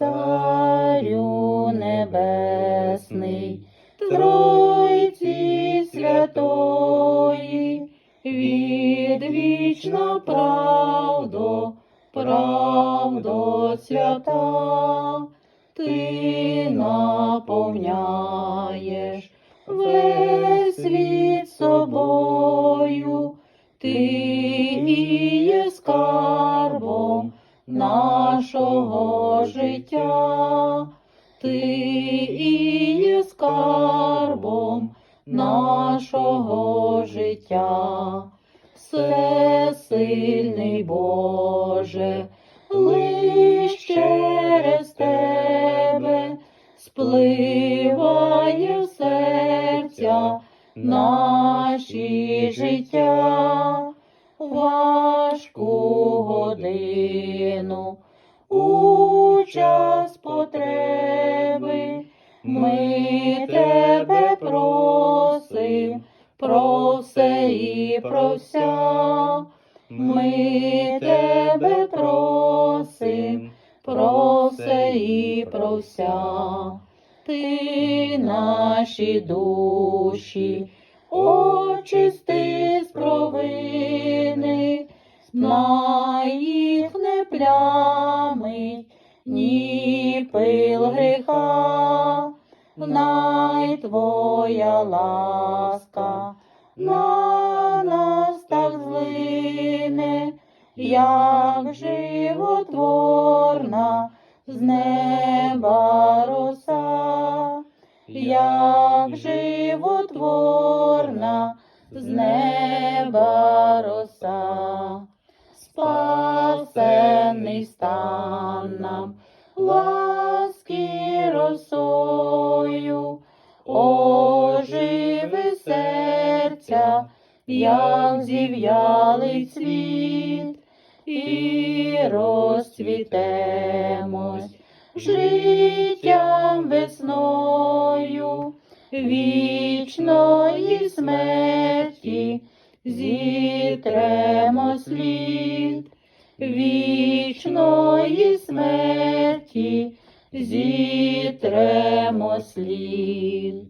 Царю небесний, Тройці святої, відвічна правдо, правдо свята, ти наповняєш весь світ собою, ти і є скарбом нашого життя, ти і є скарбом нашого життя. Всесильний Боже, лиш через тебе спливає в серця наші життя, важку годину, у час потреби, ми тебе просим, про все і про вся, ми тебе просим, про все і про вся. Ти наші душі, очисти з провини, на їх не плямить, ні пил гріха, най твоя ласка. На нас так злине, як животворна з неба роса, як животворна з неба роса, спасений стан нам ласки росою, оживи серця, як зів'ялий цвіт, і розцвітемось життям весною вічної смерті зітремо слід, вічної смерті зітремо слід.